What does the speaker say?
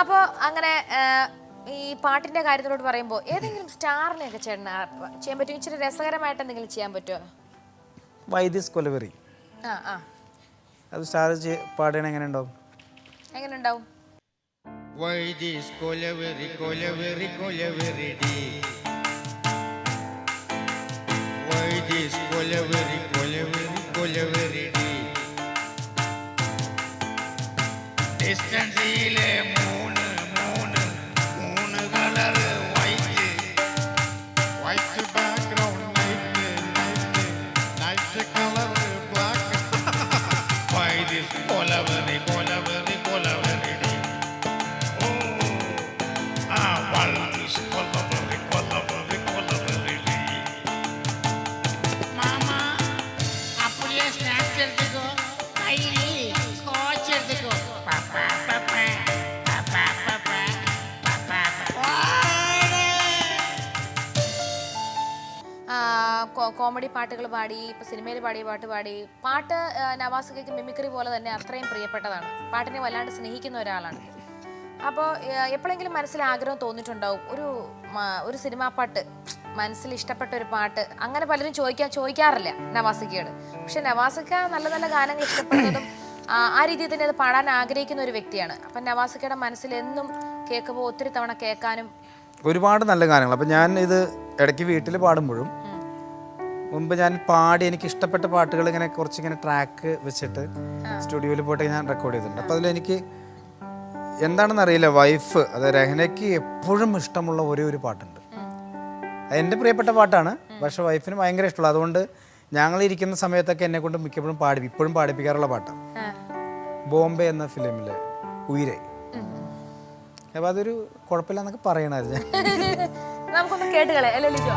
അപ്പോൾ അങ്ങനെ ഈ പാട്ടിന്റെ കാര്യത്തിലോട്ട് പറയുമ്പോൾ ഏതെങ്കിലും സ്റ്റാറിനെ ഒക്കെ ചേട്ടൻ ചെയ്യാൻ പറ്റും ഇച്ചിരി രസകരമായിട്ട് എന്തെങ്കിലും ചെയ്യാൻ പറ്റുമോ? വൈദ്യസ് കൊലവെറി. ആ ആ. അത് സ്റ്റാർ പാടണ എങ്ങനെ ഉണ്ടാവും എങ്ങനെ ഉണ്ടാവും വൈദിസ് കൊലവെറി കൊലവെറി കൊലവെറി വൈദിസ് കൊലവെറി കൊലവെറി കൊലവെറി ഡിസ്റ്റൻസിയിലെ വൈദിസ് കൊലവെറി കോമഡി പാട്ടുകൾ പാടി ഇപ്പൊ സിനിമയിൽ പാടിയ പാട്ട് പാടി പാട്ട് നവാസ് നവാസുകയ്ക്ക് മിമിക്രി പോലെ തന്നെ അത്രയും പ്രിയപ്പെട്ടതാണ്. പാട്ടിനെ വല്ലാണ്ട് സ്നേഹിക്കുന്ന ഒരാളാണ്. അപ്പോൾ എപ്പോഴെങ്കിലും മനസ്സിൽ ആഗ്രഹം തോന്നിയിട്ടുണ്ടാവും ഒരു ഒരു സിനിമാ പാട്ട് മനസ്സിൽ ഇഷ്ടപ്പെട്ട ഒരു പാട്ട് അങ്ങനെ പലരും ചോദിക്കാൻ ചോദിക്കാറില്ല നവാസിക്കയോട് പക്ഷെ നവാസിക്ക നല്ല നല്ല ഗാനങ്ങൾ ഇഷ്ടപ്പെടുന്നതും ആ രീതിയിൽ തന്നെ അത് പാടാൻ ആഗ്രഹിക്കുന്ന ഒരു വ്യക്തിയാണ്. അപ്പം നവാസിക്കയുടെ മനസ്സിൽ എന്നും കേൾക്കുമ്പോൾ ഒത്തിരി തവണ കേൾക്കാനും ഒരുപാട് നല്ല ഗാനങ്ങൾ. അപ്പം ഞാൻ ഇത് ഇടയ്ക്ക് വീട്ടിൽ പാടുമ്പോഴും മുമ്പ് ഞാൻ പാടി എനിക്ക് ഇഷ്ടപ്പെട്ട പാട്ടുകൾ ഇങ്ങനെ കുറച്ചിങ്ങനെ ട്രാക്ക് വെച്ചിട്ട് സ്റ്റുഡിയോയിൽ പോയിട്ട് ഞാൻ റെക്കോർഡ് ചെയ്തിട്ടുണ്ട്. അപ്പോൾ അതിലെനിക്ക് എന്താണെന്ന് അറിയില്ല വൈഫ് അത് രഹനയ്ക്ക് എപ്പോഴും ഇഷ്ടമുള്ള ഒരേ ഒരു പാട്ടുണ്ട്. എന്റെ പ്രിയപ്പെട്ട പാട്ടാണ് പക്ഷെ വൈഫിന് ഭയങ്കര ഇഷ്ടമുള്ള. അതുകൊണ്ട് ഞങ്ങൾ ഇരിക്കുന്ന സമയത്തൊക്കെ എന്നെ കൊണ്ട് മിക്കപ്പോഴും പാടി ഇപ്പോഴും പാടിപ്പിക്കാറുള്ള പാട്ടാണ് ബോംബെ എന്ന ഫിലിമിലെ ഉയരെ. അപ്പോൾ അതൊരു കുഴപ്പമില്ല എന്നൊക്കെ പറയണമായിരുന്നു നമുക്കൊന്ന് കേട്ടുകളെ അല്ലേ ലിജോ?